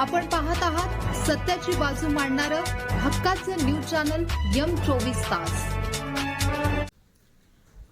आपण पाहत आहात सत्याची बाजू मांडणार हक्काचं न्यूज चॅनल यम चोवीस तास.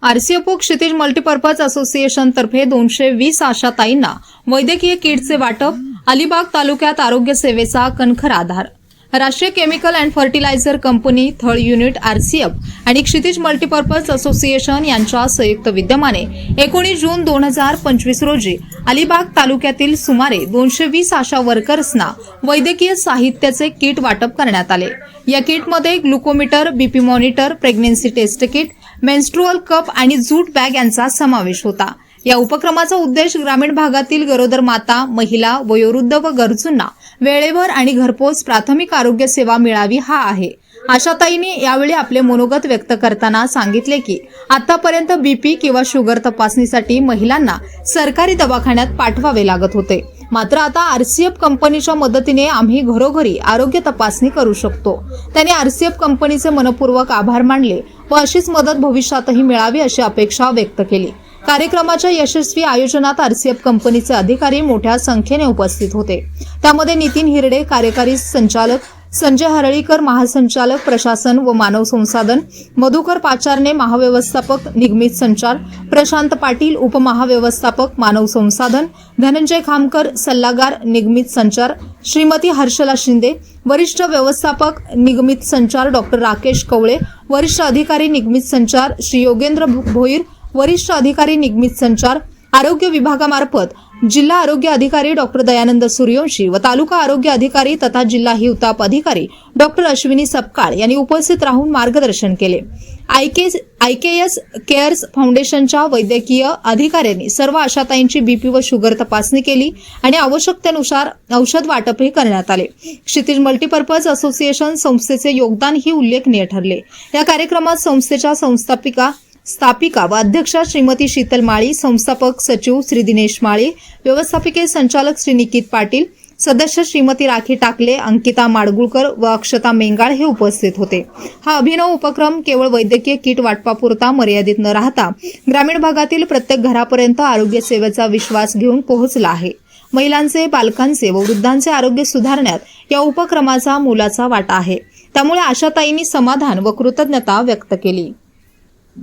आरसीएफओ क्षितिज मल्टीपर्पज असोसिएशन तर्फे दोनशे वीस आशाताईंना वैद्यकीय किटचे वाटप अलिबाग तालुक्यात आरोग्य सेवेचा कणखर आधार. Rashtriya chemical and fertilizer company third unit RCF आणि क्षितिज मल्टीपर्पज असोसिएशन यांच्या संयुक्त विद्यमाने एकोणीस जून दोन हजार पंचवीस रोजी अलिबाग तालुक्यातील सुमारे दोनशे वीस आशा वर्कर्सना वैद्यकीय साहित्याचे किट वाटप करण्यात आले. या किटमध्ये glucometer BP monitor pregnancy test kit menstrual cup आणि जूट बॅग यांचा समावेश होता. या उपक्रमाचा उद्देश ग्रामीण भागातील गरोदर माता महिला वयोवृद्ध व गरजूंना वेळेवर आणि घरपोच प्राथमिक आरोग्य सेवा मिळावी हा आहे. आशाताईंनी यावेळी आपले मनोगत व्यक्त करताना सांगितले की आतापर्यंत बीपी किंवा शुगर तपासणीसाठी महिलांना सरकारी दवाखान्यात पाठवावे लागत होते. मात्र आता आरसीएफ कंपनीच्या मदतीने आम्ही घरोघरी आरोग्य तपासणी करू शकतो. त्यांनी आरसीएफ कंपनीचे मनपूर्वक आभार मानले व अशीच मदत भविष्यातही मिळावी अशी अपेक्षा व्यक्त केली. कार्यक्रमाच्या यशस्वी आयोजनात आरसीएफ कंपनीचे अधिकारी मोठ्या संख्येने उपस्थित होते. त्यामध्ये नितीन हिरडे कार्यकारी संचालक संजय हरळीकर महासंचालक प्रशासन व मानव संसाधन मधुकर पाचारने महाव्यवस्थापक निगमित संचार प्रशांत पाटील उपमहाव्यवस्थापक मानव संसाधन धनंजय खामकर सल्लागार निगमित संचार श्रीमती हर्षला शिंदे वरिष्ठ व्यवस्थापक निगमित संचार डॉक्टर राकेश कवळे वरिष्ठ अधिकारी निगमित संचार श्री योगेंद्र भोईर वरिष्ठ अधिकारी निगमित संचार आरोग्य विभागामार्फत जिल्हा आरोग्य अधिकारी डॉक्टर दयानंद सूर्यवंशी व तालुका आरोग्य अधिकारी तथा जिल्हा हिवताप अधिकारी डॉक्टर अश्विनी सपकाळ यांनी उपस्थित राहून मार्गदर्शन केले. आयके आयकेएस केअर्स फाउंडेशनच्या वैद्यकीय अधिकाऱ्यांनी सर्व आशाताईंची बीपी व शुगर तपासणी केली आणि आवश्यकतेनुसार औषध वाटपही करण्यात आले. क्षितिज मल्टीपर्पज असोसिएशन संस्थेचे योगदान ही उल्लेखनीय ठरले. या कार्यक्रमात संस्थेच्या संस्थापिका स्थापिका व अध्यक्षा श्रीमती शीतल माळी संस्थापक सचिव श्री दिनेश माळी व्यवस्थापिके संचालक श्री निकित पाटील सदस्य श्रीमती राखी टाकले अंकिता माडगुळकर व अक्षता मेंगाळ हे उपस्थित होते. हा अभिनव उपक्रम केवळ वैद्यकीय किट वाटपापुरता मर्यादित न राहता ग्रामीण भागातील प्रत्येक घरापर्यंत आरोग्य सेवेचा विश्वास घेऊन पोहोचला आहे. महिलांचे बालकांचे व वृद्धांचे आरोग्य सुधारण्यात या उपक्रमाचा मोलाचा वाटा आहे. त्यामुळे आशाताईंनी समाधान व कृतज्ञता व्यक्त केली.